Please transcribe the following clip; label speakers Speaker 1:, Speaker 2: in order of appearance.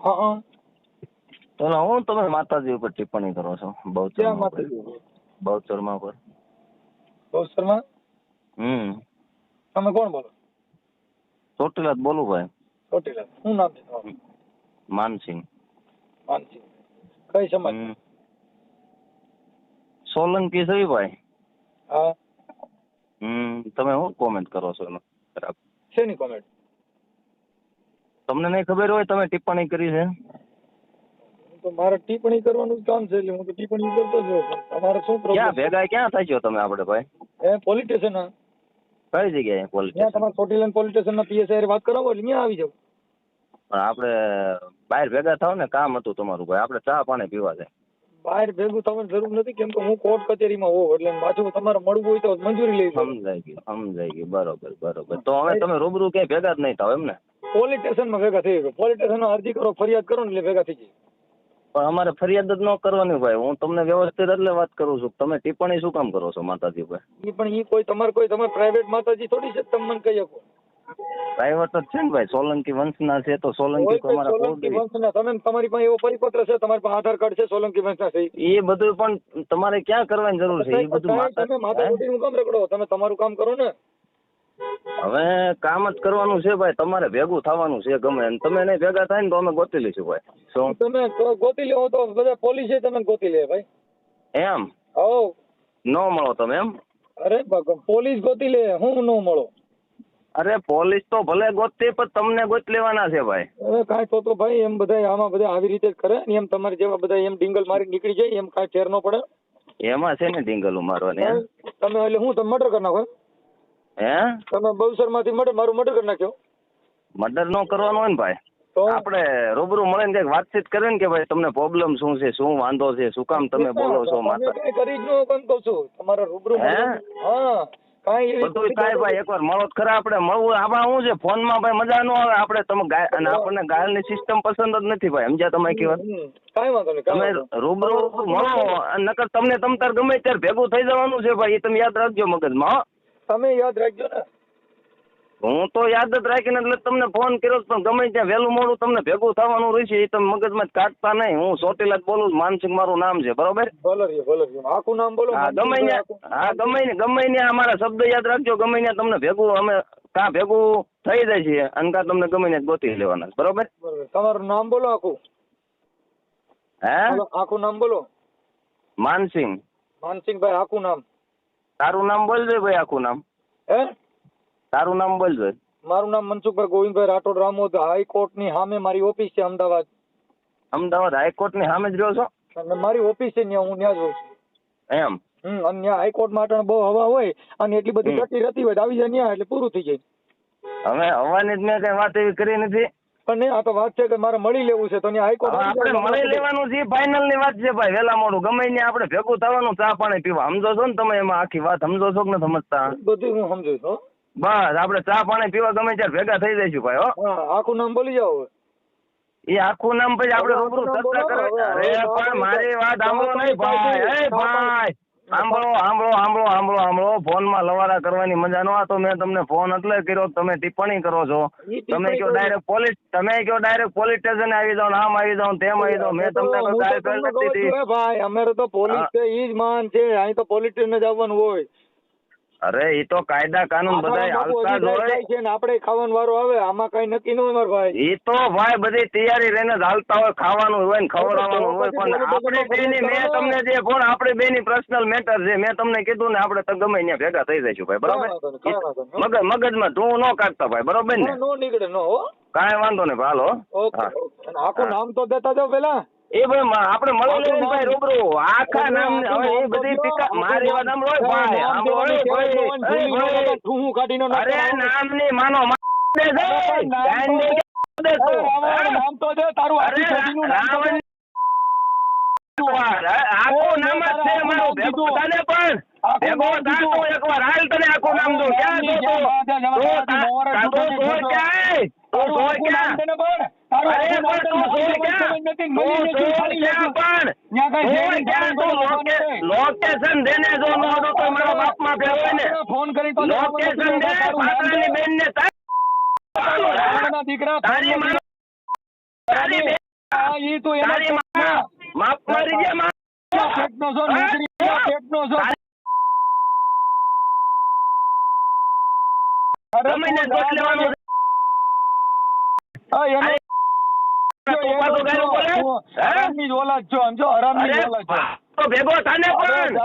Speaker 1: હા હા.
Speaker 2: હું તમે માતાજી ઉપર ટિપ્પણી કરો છો?
Speaker 1: ક્યાં
Speaker 2: બહુચરમાં
Speaker 1: માતાજી
Speaker 2: બહુચરમાં પર
Speaker 1: બહુ શર્મા
Speaker 2: હમ.
Speaker 1: તમે કોણ બોલો?
Speaker 2: ચોટીલા જ બોલું ભાઈ
Speaker 1: ચોટીલા શું નામ છે તમારું?
Speaker 2: માનસિંહ.
Speaker 1: માનસિંહ. કઈ સમાજ?
Speaker 2: હમ. સોલંકી છે ભાઈ
Speaker 1: હા.
Speaker 2: હમ. તમે શું કોમેન્ટ કરો છો એનો? ખરાબ.
Speaker 1: શેની કોમેન્ટ
Speaker 2: તમને નહીં ખબર હોય તમે ટિપ્પણી કરી છે.
Speaker 1: તો મારે ટિપ્પણી કરવાનું જ કામ છે એટલે હું તો ટિપ્પણી કરતો જ હોઉં. તમારે શું
Speaker 2: ક્યાં ભેગા ક્યાં થાય છો તમે આપણે ભાઈ?
Speaker 1: એ પોલીસ સ્ટેશન
Speaker 2: કઈ જગ્યાએ પોલીસ સ્ટેશન
Speaker 1: તમારે ચોટીલા પોલીસ સ્ટેશન ના પીએસઆઈ વાત કરાવો એટલે ત્યાં આવી જાવ
Speaker 2: પણ આપણે બહાર ભેગા થાવ ને કામ હતું તમારું ભાઈ. આપણે ચા પાણી પીવા છે.
Speaker 1: બહાર ભેગું થવાની જરૂર નથી કેમ કે હું કોર્ટ કચેરીમાં હોઉં એટલે પાછું તમારે મળવું હોય તો મંજૂરી લઈ
Speaker 2: સમજાઈ ગયું સમજાઈ ગયું બરોબર બરોબર. તો હવે તમે રૂબરૂ ક્યાંય ભેગા જ નહીં થાવ એમ ને?
Speaker 1: પોલીસ સ્ટેશનમાં ભેગા થઈ ગયો. પોલીસ સ્ટેશનમાં અરજી કરો ફરિયાદ કરો ને એટલે ભેગા થઈ જાય
Speaker 2: પણ અમારે ફરિયાદ જ ન કરવાની ભાઈ હું તમને વ્યવસ્થિત એટલે વાત કરું છું. તમે ટિપ્પણી શું કામ કરો છો માતાજી
Speaker 1: ભાઈ પણ ઈ કોઈ તમારે કોઈ તમે પ્રાઇવેટ માતાજી થોડી છે તમે મને કહી શકો.
Speaker 2: પ્રાઇવેટ તો છે ને ભાઈ? સોલંકી વંશના છે તો સોલંકી તો અમારા
Speaker 1: સોલંકી વંશના. તમે તમારી પાસે એવો પરિપત્ર છે તમારી પાસે આધાર કાર્ડ છે સોલંકી વંશના છે
Speaker 2: એ બધું પણ તમારે ક્યાં કરવાની જરૂર છે? એ બધું
Speaker 1: તમે માતા
Speaker 2: માતા
Speaker 1: કામ રખડો. તમે તમારું કામ કરો ને.
Speaker 2: હવે કામ જ કરવાનું છે ભાઈ. તમારે ભેગું થવાનું છે ગમે. તમે નહીં ભેગા થાય ને તો અમે ગોતી લઈશું ભાઈ. શું
Speaker 1: તમે ગોતી લેવો તો બધા પોલીસે તમે ગોતી લે ભાઈ.
Speaker 2: એમ?
Speaker 1: હો
Speaker 2: ન મળો તમે એમ?
Speaker 1: અરે પોલીસ ગોતી લે. હું ન મળો?
Speaker 2: અરે પોલીસ તો ભલે ગોતતી પણ તમને ગોત લેવાના છે ભાઈ.
Speaker 1: હવે કાંઈ તો તો ભાઈ એમ બધા આમાં બધા આવી રીતે જ કરે ને એમ તમારે જેવા બધા એમ ડિંગલ મારી નીકળી જાય એમ કાંઈ ફેર ન પડે.
Speaker 2: એમાં છે ને ડિંગલ મારવાની હે?
Speaker 1: તમે એટલે હું તમે મર્ડર કરી નાખો?
Speaker 2: હે?
Speaker 1: તમે બહુસરમાંથી મર્ડર મારું મર્ડર કરી નાખ્યો.
Speaker 2: મર્ડર નો કરવાનો હોય ને ભાઈ.
Speaker 1: તો?
Speaker 2: આપણે રૂબરૂ મળીને કંઈક વાતચીત કરે ને કે ભાઈ તમને પ્રોબ્લેમ શું છે શું વાંધો છે શું કામ તમે બોલો છો માતા?
Speaker 1: કરી જ ન કેમ કહું છું તમારા રૂબરૂ
Speaker 2: હે? ભાઈ એકવાર મળો ખરા આપણે મળવું આમાં શું છે ફોનમાં ભાઈ મજા ન આવે આપણે તમે અને આપણને ગાયલની સિસ્ટમ પસંદ જ નથી ભાઈ સમજ્યા તમે
Speaker 1: હમ, કાંઈ વાંધો નહીં
Speaker 2: તમે રૂબરૂ મળો અને નકર તમને તમ તાર ગમે ત્યારે ભેગું થઈ જવાનું છે ભાઈ એ તમે યાદ રાખજો મગજમાં
Speaker 1: માં તમે યાદ રાખજો ને.
Speaker 2: હું તો યાદ જ રાખીને એટલે તમને ફોન કર્યો પણ ગમે ત્યાં વહેલું મોડું તમને ભેગું થવાનું રહેશે એ તમે મગજમાં કાઢતા નહીં. હું ચોટીલા જ બોલું માનસિંહ મારું નામ છે બરોબર?
Speaker 1: આખું નામ બોલો
Speaker 2: હા ગમે. હા ગમે ને ગમે ત્યાં અમારા શબ્દ યાદ રાખજો ગમે ત્યાં તમને ભેગું અમે કા ભેગું થઈ જાય છે અને કા તમને ગમે ત્યાં ગોતી લેવાના બરોબર?
Speaker 1: બરોબર. તમારું નામ બોલો આખું.
Speaker 2: હે?
Speaker 1: આખું નામ બોલો.
Speaker 2: માનસિંહ
Speaker 1: માનસિંહભાઈ આખું નામ.
Speaker 2: તારું નામ બોલજો ભાઈ આખું નામ.
Speaker 1: હે?
Speaker 2: તારું નામ બોલજો
Speaker 1: મારું નામ મનસુખભાઈ ગોવિંદભાઈ રાઠોડ રામોદ હાઈકોર્ટની સામે મારી ઓફિસ છે અમદાવાદ.
Speaker 2: અમદાવાદ હાઈકોર્ટની સામે જ રહ્યો છો?
Speaker 1: મારી ઓફિસ છે ત્યાં હું ત્યાં જ છું.
Speaker 2: એમ?
Speaker 1: હમ અને ત્યાં હાઈકોર્ટ માટે બહુ હવા હોય અને એટલી બધી. ગતિ રહેતી હોય આવી જાય ત્યાં એટલે પૂરું થઈ જાય.
Speaker 2: હવે હવાની જ મેં કઈ વાત એવી કરી નથી.
Speaker 1: પણ આ તો વાત છે કે મારે મળી લેવું છે તો હાઈકોર્ટ
Speaker 2: આપણે મળી લેવાનું છે ફાઇનલની વાત છે ભાઈ વેલા મોડું. ગમે ને આપણે ભેગું થવાનું ચા પાણી પીવા. સમજો છો ને તમે એમાં આખી વાત સમજો છો કે ન સમજતા?
Speaker 1: બધું હું સમજુ છું.
Speaker 2: બસ આપણે ચા પાણી પીવા ગમે ત્યારે ભેગા થઈ જઈશું ભાઈ હો.
Speaker 1: આખું નામ બોલી જાવ
Speaker 2: એ આખું નામ પછી આપણે રૂબરૂ ચર્ચા કરે. અરે પણ મારી વાત સાંભળો નહીં ભાઈ. એ ભાઈ. સાંભળો સાંભળો સાંભળો સાંભળો. ફોનમાં લવારા કરવાની મજા ન આ તો મેં તમને ફોન એટલે કર્યો તમે ટિપ્પણી કરો છો. તમે કયો. ડાયરેક્ટ પોલીસ તમે કયો ડાયરેક્ટ પોલીસ સ્ટેશન આવી જાઓ આમ આવી જાઓ તેમ આવી જાઓ. મેં તમને કોઈ ગાય કરી નથી
Speaker 1: ભાઈ અમારે તો પોલીસ છે ઈ જ માન છે. અહીં તો પોલીસ સ્ટેશન જ આવવાનું હોય.
Speaker 2: અરે એ તો કાયદા કાનૂન
Speaker 1: બાપુ
Speaker 2: હાલતા જ હોય.
Speaker 1: છે ને આપણે ખાવાનું વારો આવે આમાં કઈ નક્કી ન હોય ભાઈ.
Speaker 2: એ તો ભાઈ બધી તૈયારી રહીને જ હાલતા હોય ખાવાનું હોય ને ખવડાવવાનું હોય પણ આપણે બે ની મેં તમને જે ફોન આપણે બેની પર્સનલ મેટર છે મેં તમને કીધું ને આપણે તો ગમે ત્યાં ભેગા થઈ જઈશું ભાઈ બરોબર. મગજ મગજમાં તું ન કાઢતા ભાઈ બરોબર ને?
Speaker 1: નો નીકળે નો
Speaker 2: કાંઈ વાંધો નહીં ભાઈ, હાલો.
Speaker 1: ઓકે આખું નામ તો દેતા જાવ પેલા
Speaker 2: એ ભાઈ આપણે મળી
Speaker 1: આખું
Speaker 2: ભાઈ રૂબરૂ. આખા નામ હવે એ બધી ટીકા મારી
Speaker 1: નામ-
Speaker 2: રોય ભાઈ. સાંભળો ભાઈ. ભાઈ.
Speaker 1: તો ઠૂંહું કાઢીને
Speaker 2: અરે
Speaker 1: નામ
Speaker 2: નામની માનો દે દે
Speaker 1: નામ તો દે તારું આખી છોડીનું નામ
Speaker 2: આખું નામ જ છે મારું. તને પણ. ભેગો
Speaker 1: નામ
Speaker 2: થા
Speaker 1: કીધું.
Speaker 2: તું એકવાર. હાલ તને આખું નામ દઉં. ક્યાં તો?
Speaker 1: તું? જવા
Speaker 2: તું તા- ક્યાં? લોકેશન દેને જો નો હતો તો મારા બાપ માં ફેરવાય ને
Speaker 1: ફોન કરી તો
Speaker 2: લોકેશન દે પાટણની બેન
Speaker 1: ને દીકરા
Speaker 2: તારી માં તારી બેન
Speaker 1: ઈ તો
Speaker 2: તારી માં માફ મારી જે માં
Speaker 1: પેટનો જો નીકળી પેટનો જો અરે
Speaker 2: તમને લેવાનું તો ગાયો બોલે
Speaker 1: હરામી ઓલાદ છો. સમજો
Speaker 2: હરામી
Speaker 1: ઓલાદ છો.
Speaker 2: ભેગો થાને પણ.